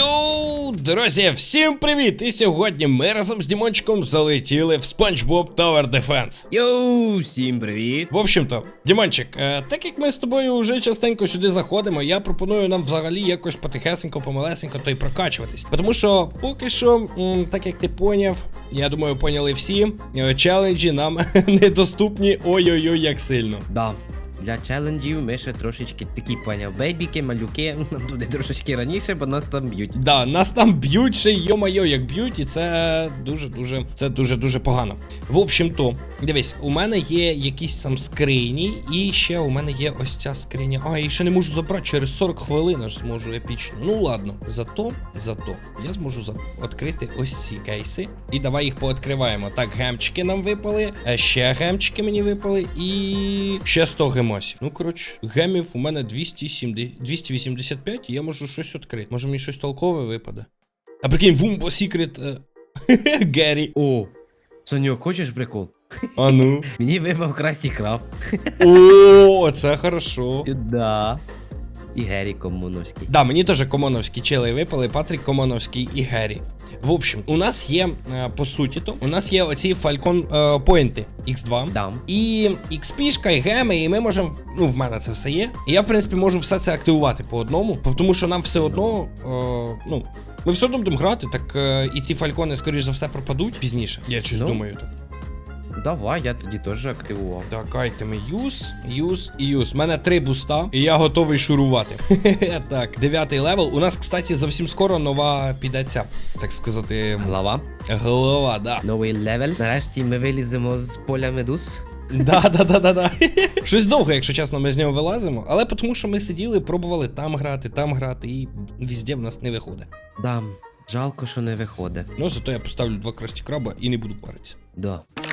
Йоу, друзі, всім привіт! І сьогодні ми разом з Дімончиком залетіли в SpongeBob Tower Defense. Йоу, всім привіт! В общем-то, Дімончик, е, так як ми з тобою вже частенько сюди заходимо, я пропоную нам взагалі якось потихесенько, помалесенько то й прокачуватись. Тому що поки що, м, так як ти поняв, я думаю, поняли всі, е, челенджі нам недоступні ой-ой-ой, як сильно. Да. Для челенджів ми ще трошечки такі поняв. Бейбіки, малюки, нам туди трошечки раніше, бо нас там б'ють. Да, нас там б'ють ще й йо-майо, як б'ють, і це дуже-дуже, це дуже-дуже погано. В общем-то, дивись, у мене є якісь там скрині, і ще у мене є ось ця скриня. А, я ще не можу забрати через 40 хвилин, аж зможу епічно. Ну ладно, зато, зато я зможу відкрити ось ці кейси. І давай їх пооткриваємо. Так, гемчики нам випали, е, ще гемчики мені випали, і ще 100 гемосів. Ну, коротше, гемів у мене 270, 285, і я можу щось відкрити. Може мені щось толкове випаде. А прикинь, Вумбо Секрет Геррі. О, Сонюк, хочеш прикол? А ну. Мені випав красті краб. О, це хорошо. Да. І Геррі Комуновський. Да, мені теж комоновські чели випали, Патрік Комоновський і Геррі. В общем, у нас є, е, по суті, то у нас є оці Falcon е, Поінти X2. Дам. І XP, і геми, і ми можемо. Ну, в мене це все є. І я, в принципі, можу все це активувати по одному, тому що нам все одно. Е, ну, ми все одно будемо грати, так е, і ці фалькони, скоріш за все, пропадуть пізніше. Я щось Ну. думаю так. Давай, я тоді теж активував. Так, айтеми юз, юз і юз. У мене три буста, і я готовий шурувати. так, дев'ятий левел. У нас, кстати, зовсім скоро нова піде ця, так сказати, Глава. голова, да. Новий левел. Нарешті ми виліземо з поля медуз. Да, да, да, да, да. Щось довго, якщо чесно, ми з нього вилазимо, але тому що ми сиділи, пробували там грати, там грати, і везде в нас не виходить. Да. Жалко, що не виходить. Ну, зато я поставлю два красті краба і не буду паритися. Да.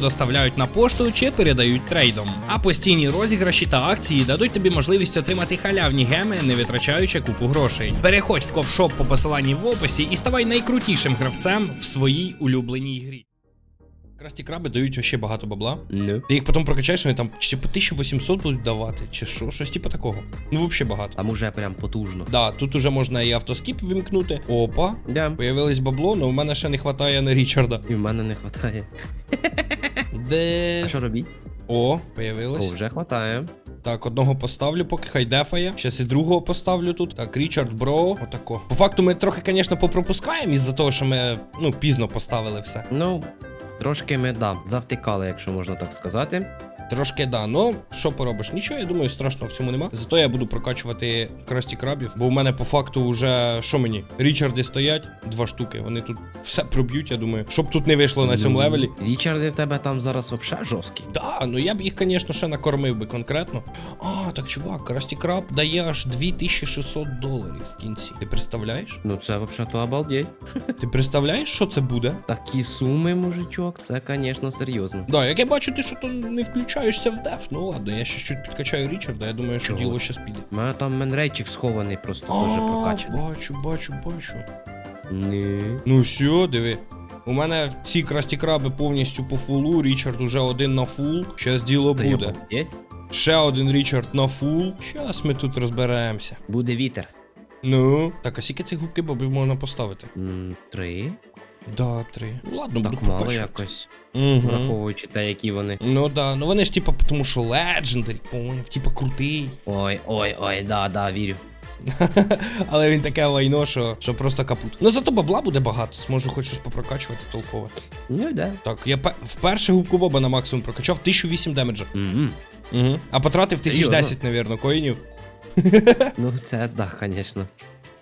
доставляють на пошту чи передають трейдом. А постійні розіграші та акції дадуть тобі можливість отримати халявні геми, не витрачаючи купу грошей. Переходь в ковшоп по посиланні в описі і ставай найкрутішим гравцем в своїй улюбленій грі. Красті краби дають ще багато бабла. Ну. Ти їх потім прокачаєш, вони там чи по 1800 будуть давати, чи що, щось типу такого. Ну, взагалі багато. Там уже прям потужно. Да, тут уже можна і автоскіп вимкнути. Опа. Да. Появилось бабло, але в мене ще не вистачає на Річарда. І в мене не хватає. Де. А що робіть? О, О, вже хватає. Так, одного поставлю, поки хай дефає. Щас і другого поставлю тут. Так, Річард Бро. Отако. По факту ми трохи, звісно, попропускаємо із-за того, що ми ну, пізно поставили все. Ну, трошки ми, да, завтикали, якщо можна так сказати. Трошки да, ну що поробиш? Нічого, я думаю, страшного в цьому нема. Зато я буду прокачувати красті крабів, бо у мене по факту вже що мені? Річарди стоять, два штуки. Вони тут все проб'ють, я думаю. Щоб тут не вийшло на цьому левелі. Річарди в тебе там зараз вообще жорсткі. Да, ну я б їх, звісно, ще накормив би конкретно. А, так чувак, красті краб дає аж 2600 доларів в кінці. Ти представляєш? Ну це взагалі то обалдеть. Ти представляєш, що це буде? Такі суми, мужичок, це, звісно, серйозно. Да, як я бачу, ти що то не включаєшся в деф. Ну ладно, я ще чуть підкачаю Річарда, я думаю, що Чого? діло ще піде. У мене там менрейчик схований просто А, прокачаний. Бачу, бачу, бачу. Ні. Ну все, диви. У мене ці красті краби повністю по фулу. Річард уже один на фул. Щас діло Це буде. обалдеть. Ще один Річард на фул. Щас ми тут розберемося. Буде вітер. Ну. Так, а скільки цих губки бобів можна поставити? М, Три. Да, три. Ну ладно, Так буду мало прокачувати. якось, Угу. враховуючи те, які вони. Ну да, ну вони ж типа, тому що легендарі, поняв, типа крутий. Ой, ой, ой, да, да, вірю. Але він таке лайно, що, що просто капут. Ну зато бабла буде багато, зможу хоч щось попрокачувати толкове. Ну да. Так, я пе- вперше губку Боба на максимум прокачав 1008 демеджа. Угу. А потратив Серйозно? 1010, навірно, коїнів. Ну це да, звісно.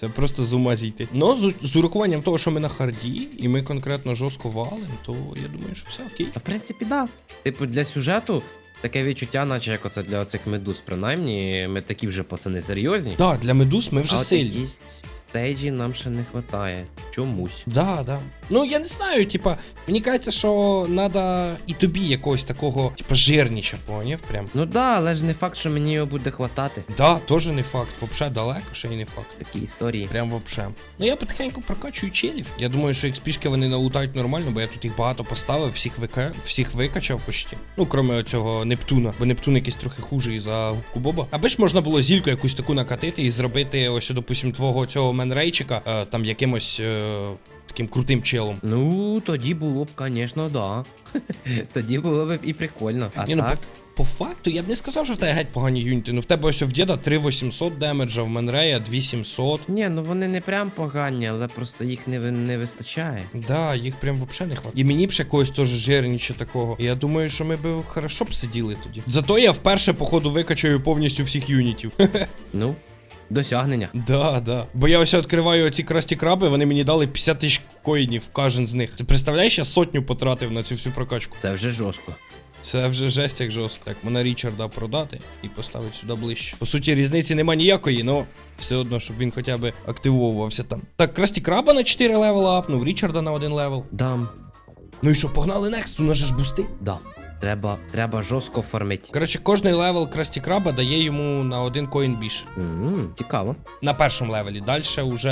Це просто з ума зійти. Ну, з, з урахуванням того, що ми на харді, і ми конкретно жорстко валим, то я думаю, що все окей. Та в принципі, да. Типу, для сюжету таке відчуття, наче як оце для оцих медуз, принаймні, ми такі вже пацани серйозні. Так, для медуз ми вже а сильні. якісь стейджі нам ще не вистачає. Чомусь. Да, да. Ну я не знаю, типа, мені кажеться, що треба і тобі якогось такого, типа, жирніча, поняв? Прям. Ну да, але ж не факт, що мені його буде хватати. Да, теж не факт. Вообще далеко, ще й не факт. Такі історії. Прям вообще. Ну я потихеньку прокачую челів. Я думаю, що XP-шки вони налутають нормально, бо я тут їх багато поставив, всіх вика... всіх викачав почти. Ну, крім цього Нептуна, бо Нептун якийсь трохи хуже за губку Боба. Аби ж можна було зільку якусь таку накатити і зробити ось, допустим, твого цього менрейчика е, там якимось е, таким крутим челом. Ну, тоді було б, звісно, да. тоді було б і прикольно. А Ні, ну, так. По факту, я б не сказав, що в тебе геть погані юніти. Ну в тебе ось в діда 3800 демеджа, в Менрея 2700. Ні, ну вони не прям погані, але просто їх не, не вистачає. Да, їх прям вообще не хватить. І мені б ще когось теж жирніче такого. Я думаю, що ми б хорошо б сиділи тоді. Зато я вперше, походу, викачаю повністю всіх юнітів. Ну, досягнення. да, да. Бо я ось відкриваю оці красті краби, вони мені дали 50 тисяч коїнів кожен з них. Ти представляєш, я сотню потратив на цю всю прокачку. Це вже жорстко. Це вже жесть як жорстко. Так, мене Річарда продати і поставити сюди ближче. По суті, різниці нема ніякої, але все одно, щоб він хоча б активовувався там. Так, красті краба на 4 левела апнув, Річарда на 1 левел. Дам. Ну і що, погнали next, у нас же ж бусти. Да. Треба, треба жорстко фармити. Коротше, кожний левел красті краба дає йому на один коін більше. М, Цікаво. На першому левелі. Далі уже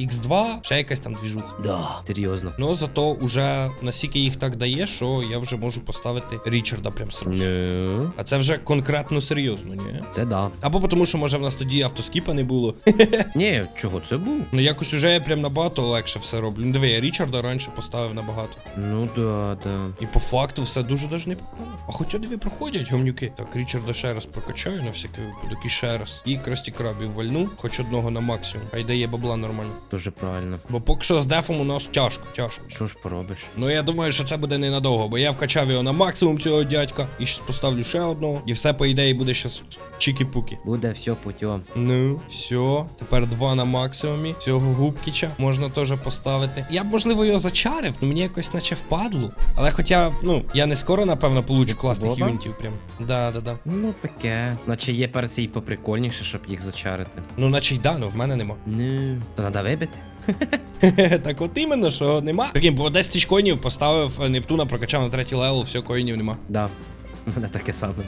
X2, ще якась там двіжуха. Да. Серйозно. Ну зато уже настільки їх так дає, що я вже можу поставити Річарда прям сразу. Ну, А це вже конкретно серйозно, ні? це да. Або тому, що може в нас тоді автоскіпа не було. Ні, чого це був? Ну якось уже я прям набагато легше все роблю. Ну диви, я Річарда раніше поставив набагато. Ну да, да. І по факту все дуже даже непогано. А хоча диви проходять гомнюки. Так, Річарда ще раз прокачаю на всякий випадок і ще раз. І красті крабів вальну, хоч одного на максимум. Хай дає бабла нормально. Дуже правильно. Бо поки що з дефом у нас тяжко, тяжко. Що ж поробиш? Ну я думаю, що це буде ненадовго, бо я вкачав його на максимум цього дядька. І щас поставлю ще одного. І все, по ідеї, буде щас чікі-пуки. Буде все путем. Ну, все, тепер два на максимумі. Цього губкіча можна теж поставити. Я б, можливо, його зачарив, ну мені якось наче впадло. Але хоча, ну, я не скоро, напевно, получу класних юнітів прям. Да, да, да. Ну таке. Наче є перці і поприкольніше, щоб їх зачарити. Ну, наче й да, ну в мене нема. Ну, то треба вибити. так от іменно, що нема. Прикинь, бо 10 тисяч коїнів поставив Нептуна, прокачав на третій левел, все, коїнів нема. Да. Мене таке саме.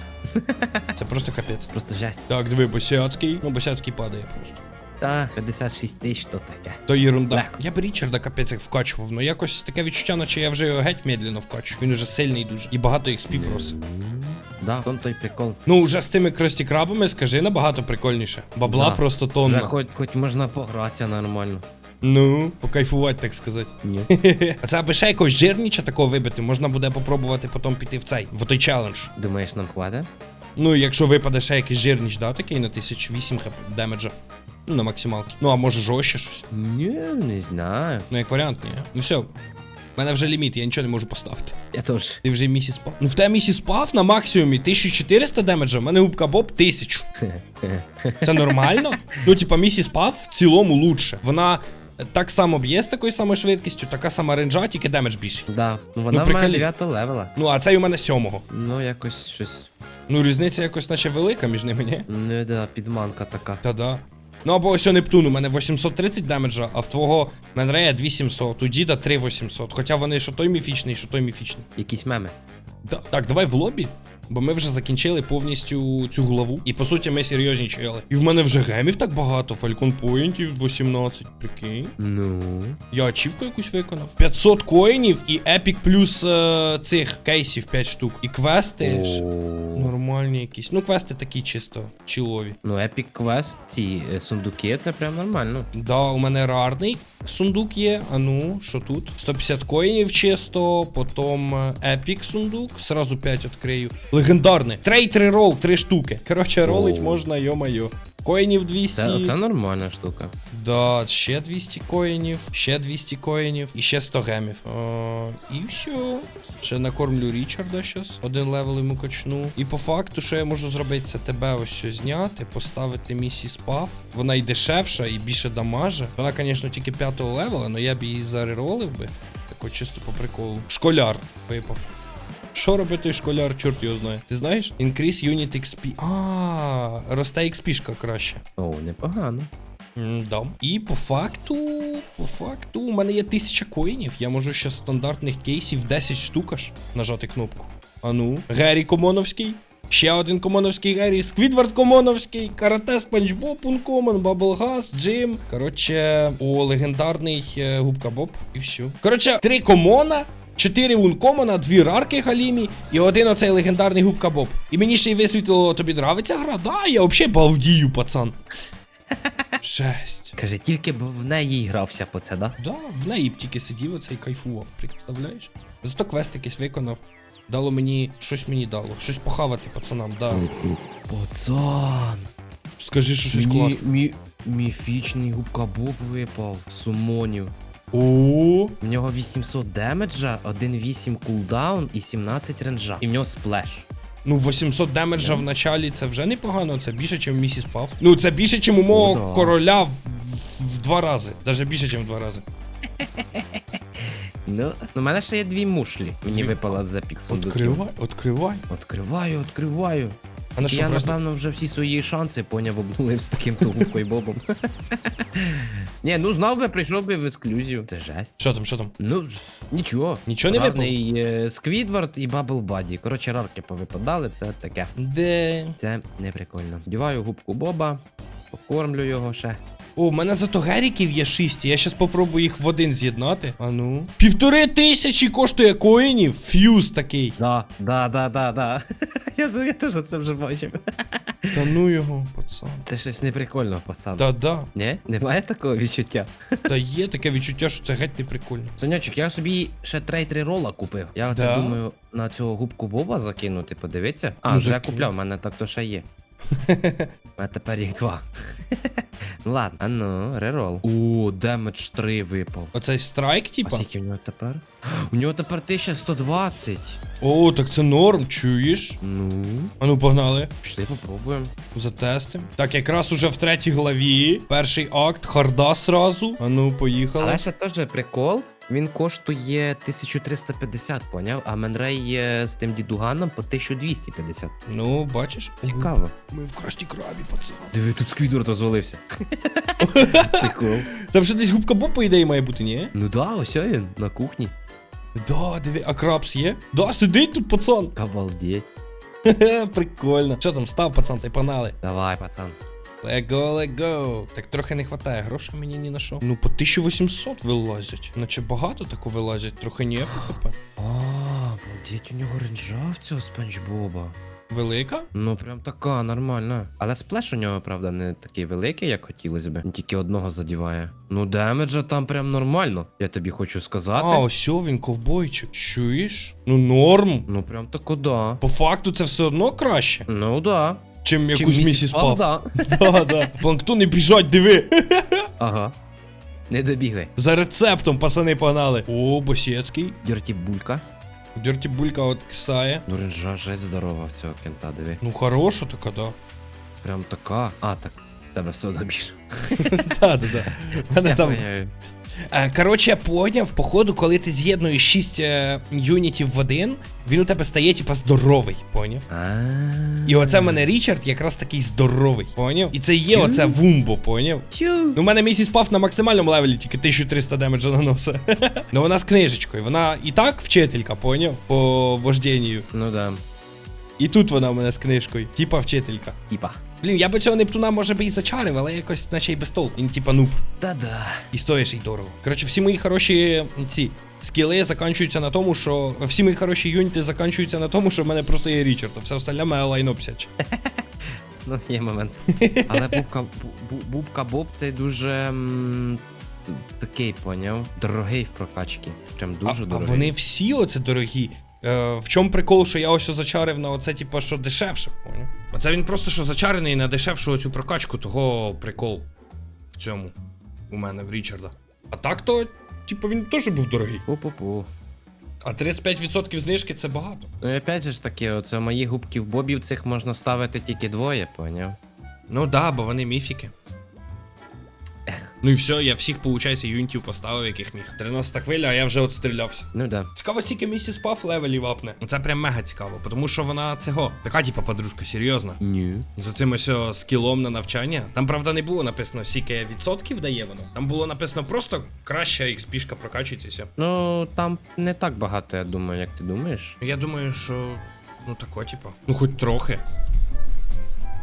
Це просто капець. Просто жесть. Так, диви, босяцький. Ну, босяцький падає просто. Та 56 тисяч, то таке. То єрунда. Легко. Я б Річарда капець як вкачував, ну якось таке відчуття, наче я вже його геть медленно вкачую. Він уже сильний дуже. І багато XP просить. Да, тон той прикол. Ну, уже з цими красті крабами, скажи, набагато прикольніше. Бабла Да. просто Вже хоч, хоч можна погратися нормально. Ну, покайфувати, так сказати. Ні. А це аби ще якогось жирніча такого вибити, можна буде попробувати потім піти в цей, в той челендж. Думаєш, нам хватить? Ну, якщо випаде ще якийсь жирніч, да, такий на 1008 хп демеджа. Ну, на максималки. Ну, а може жорстче щось. Ні, не знаю. Ну, як варіант, ні. Ну все. У мене вже ліміт, я нічого не можу поставити. Я теж. Ти вже місіс пав. Ну в тебе місіс пав на максимумі 1400 демеджа, в мене губка Боб 1000. Це нормально? Ну, типа, місіс пав в цілому лучше. Вона так само б'є з такою самою швидкістю, така сама ренджа, тільки демедж більший. Да. Ну вона Ну, в мене 9 левела. Ну, а цей у мене сьомого. Ну, якось щось. Ну, різниця якось наче велика між ними, ні? Ну, да, підманка така. Та-да. Ну або ось Нептун, у мене 830 демеджа, а в твого Менрея 2700, у діда 3800. Хоча вони що той міфічний, що той міфічний. Якісь меми. Да. Так, давай в лобі. Бо ми вже закінчили повністю цю главу. І по суті ми серйозні чели. І в мене вже гемів так багато, Falcon Поінтів 18, прикинь. Ну. Я ачівку якусь виконав. 500 коїнів і епік плюс е, цих кейсів 5 штук. І квести ж. О. Нормальні якісь. Ну, квести такі чисто чилові. Ну, Epic Quest, ці е, сундуки, це прям нормально. Да, у мене рарний сундук є. А ну, що тут? 150 коїнів чисто, потім е, епік сундук. Сразу 5 відкрию. Легендарний. Трейд рерол 3 штуки. Коротше, ролить Оу. можна, йо-майо. Коїнів 200. Це, це нормальна штука. Да, ще 200 коїнів, ще 200 коїнів і ще 100 гемів. О, і все. Ще накормлю Річарда щас. Один левел йому качну. І по факту, що я можу зробити, це тебе ось що зняти, поставити місіс Пав. Вона і дешевша, і більше дамаже. Вона, звісно, тільки 5 левела, але я б її зареролив би. Тако чисто по приколу. Школяр випав. Що робить той школяр, чорт його знає. Ти знаєш? Increase unit XP. А, росте XP-шка краще. О, непогано. Да. І по факту, по факту, у мене є тисяча коїнів. Я можу ще стандартних кейсів 10 штук аж нажати кнопку. А ну, Геррі Комоновський. Ще один комоновський Геррі, Сквідвард Комоновський, Карате Спанч Боб Ункомон, Баблгас, Джим. Коротше, о, легендарний е, Губка Боб. І все. Коротше, три комона, чотири ункомона, дві рарки Галімі і один оцей легендарний Губка Боб. І мені ще й висвітлило, тобі нравиться гра? Да, я взагалі балдію, пацан. Жесть. Каже, тільки б в неї грався по це, да? Да, в неї б тільки сидів оцей кайфував, представляєш? Зато квест якийсь виконав. Дало мені, щось мені дало, щось похавати пацанам, да. Пацан. Скажи, що щось Мені класне. мі, міфічний губка Боб випав. Сумонів. В нього 800 демеджа, 1.8 кулдаун і 17 ренджа. І в нього сплеш. ну 800 демеджа в началі це вже непогано, це більше, ніж місіс Пав. Ну, це більше, ніж у мого Ну да. короля в, в, в два рази. Навіть більше, ніж в два рази. Ну, у мене ще є дві мушлі. Мені Дві- випала за піксундуків. Откривай, откривай. Откриваю, откриваю. А на що я, просто... напевно, вже всі свої шанси поняв обнулив з таким тулупою бобом. Ні, ну знав би, прийшов би в ексклюзію. Це жесть. Що там, що там? Ну, нічого. Нічого не випало? Е, Сквідвард і Бабл Баді. Коротше, рарки повипадали, це таке. Де? Це не прикольно. Вдіваю губку Боба, покормлю його ще. О, в мене зато геріків є 6, я щас попробую їх в один з'єднати. А ну. Півтори тисячі коштує коїнів. Фьюз такий. Да, да, да, да, да. Я, я теж це вже бачив. Та ну його, пацан. Це щось неприкольно, пацан. Та-да. Ні? Немає такого відчуття. Та є таке відчуття, що це геть не прикольно. Сонячок, я собі ще трейд рола купив. Я оце Да? думаю на цього губку Боба закинути, подивитися. А, Ну, вже закинь. купляв, в мене так то ще є. А тепер їх два. Ну ладно, а ну, рерол. О, демедж 3 випав. Оцей страйк, А типа. скільки в нього тепер? У нього тепер 1120. О, так це норм, чуєш? Ну, А ну погнали. пішли попробуємо. Затестим. Так, якраз уже в третій главі. Перший акт, харда сразу. А ну, поїхали. Але ще теж прикол. Він коштує 1350, поняв? А Менрей є з тим дідуганом по 1250. Ну, бачиш? Цікаво. Ми в красті крабі, пацан. Диви, тут сквідвард розвалився. Прикол. Там ще десь губка Боб, по ідеї, має бути, ні? Ну да, ось він на кухні. Да, диви, а крабс є? Да, сидить тут, пацан. Кавалдеть. Хе-хе, Прикольно. Що там, став, пацан, та й погнали. Давай, пацан. Let go, let go. Так трохи не вистачає, грошей мені ні на що. Ну, по 1800 вилазять. Наче багато тако вилазять, трохи ні, ПХП. А, обалдеть, у нього ренджа в цього спанч Боба. Велика? Ну, прям така, нормальна. Але сплеш у нього, правда, не такий великий, як хотілося б. Він тільки одного задіває. Ну, демеджа там прям нормально, я тобі хочу сказати. А, ось він ковбойчик. Чуєш? Ну норм. Ну, прям тако да. По факту це все одно краще, Ну да. Чим якусь місіс Пав. да. Да, да. Планктони біжать, диви. Ага. Не добігли. За рецептом, пацани, погнали. О, Босєцький. Дьорті булька. Дерті булька от кисає. Ну, ренжа жесть здорова в цього кента, диви. Ну, хороша така, да. Прям така. А, так. Тебе все одно більше. Да, да, да. Мене там. Е, Коротше, я поняв, походу, коли ти з'єднуєш 6 е, юнітів в один, він у тебе стає, типа, здоровий, поняв? І оце в мене Річард якраз такий здоровий, поняв? І це є Тю. оце вумбо, поняв? Ну, у мене місіс пав на максимальному левелі тільки 1300 демеджа наносить. ну вона з книжечкою, вона і так вчителька, поняв? По вождінню. Ну да. І тут вона в мене з книжкою, типа вчителька. Типа. Блін, я би цього Нептуна може би і зачарив, але якось наче й без толку. Він типа нуб. Та-да. І стоїш й дорого. Коротше, всі мої хороші ці скіли закінчуються на тому, що. Всі мої хороші юніти закінчуються на тому, що в мене просто є Річард, а все остальне має лайно псяч. Ну, є момент. Але бубка, бу- бу- бубка Боб це дуже м, такий, поняв? Дорогий в прокачці. Прям дуже а, а дорогий. вони всі оце дорогі. Е, в чому прикол, що я ось зачарив на оце, типа, що дешевше, поняв? Оце він просто що зачарений на дешевшу оцю прокачку, того прикол в цьому у мене в Річарда. А так то, типу, він теж був дорогий. Пу-пу-пу. А 35% знижки це багато. Ну і опять же ж таки, оце мої губки в бобів цих можна ставити тільки двоє, поняв? Ну да, бо вони міфіки. Ех. Ну і все, я всіх, получається, юнітів поставив, яких міг. 13 хвиля, а я вже отстрілявся. Ну да. Цікаво, скільки місіс Паф левелів апне. Це прям мега цікаво, тому що вона цього. Така, типа, подружка, серйозно. Ні. За цим ось скілом на навчання. Там, правда, не було написано, скільки відсотків дає воно. Там було написано просто краща XP-шка прокачується. Ну, там не так багато, я думаю, як ти думаєш. Я думаю, що. Ну тако, типа. Ну хоч трохи.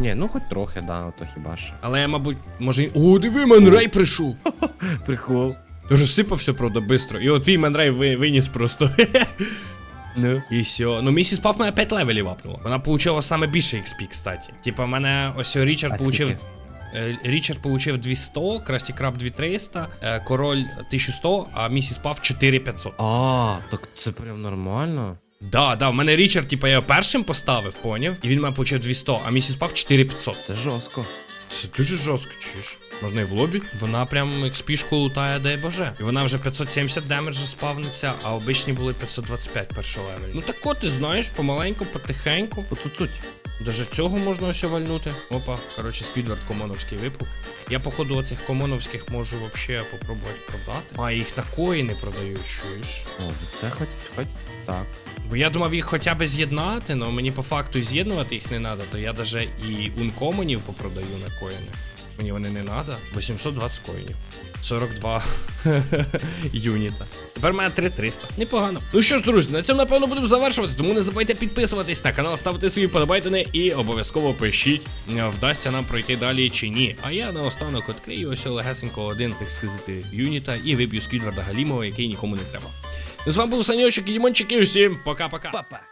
Ні, ну хоч трохи, да, ото хіба що. Але я, мабуть, може. О, диви, Менрей прийшов. Прикол. Розсипався, правда, бистро. І от твій Менрей ви, виніс просто. Ну. І все. Ну, місіс Паф мене 5 левелів апнула. Вона получила саме більше XP, кстати. Типа, мене ось Річард А получив. скільки? Е, Річард получив 200, Красті Краб 2300, е, Король 1100, а місіс Паф 4500. А, так це прям нормально. Да, да, в мене Річард, типа, я його першим поставив, поняв? І він мене почав 200, а місіс спав 4500. Це жорстко. Це дуже жорстко, чиш. Можна і в лобі. Вона прям експішку лутає, дай боже. І вона вже 570 демеджа спавниться, а обичні були 525 першого левелі. Ну так от, ти знаєш, помаленьку, потихеньку. Оцуцуть. Даже цього можна ось вальнути. Опа, коротше, Сквідвард комоновський випав. Я, походу, оцих комоновських можу вообще попробувати продати. А їх на коїни продають, чуєш? О, це хоч, хоч так. Бо я думав їх хоча б з'єднати, але мені по факту з'єднувати їх не треба, то я даже і ункомонів попродаю на коїни. Мені вони не треба. 820 коїнів. 42 юніта. Тепер мене 3300. Непогано. Ну що ж, друзі, на цьому напевно будемо завершувати. Тому не забувайте підписуватись на канал, ставити свої подобайтини і обов'язково пишіть, е, вдасться нам пройти далі чи ні. А я наостанок відкрию ось легесенько один, так сказати, юніта і виб'ю Сквідварда Галімова, який нікому не треба. Ну, з вами був Саньочок і Дімончик, і усім пока-пока. Папа.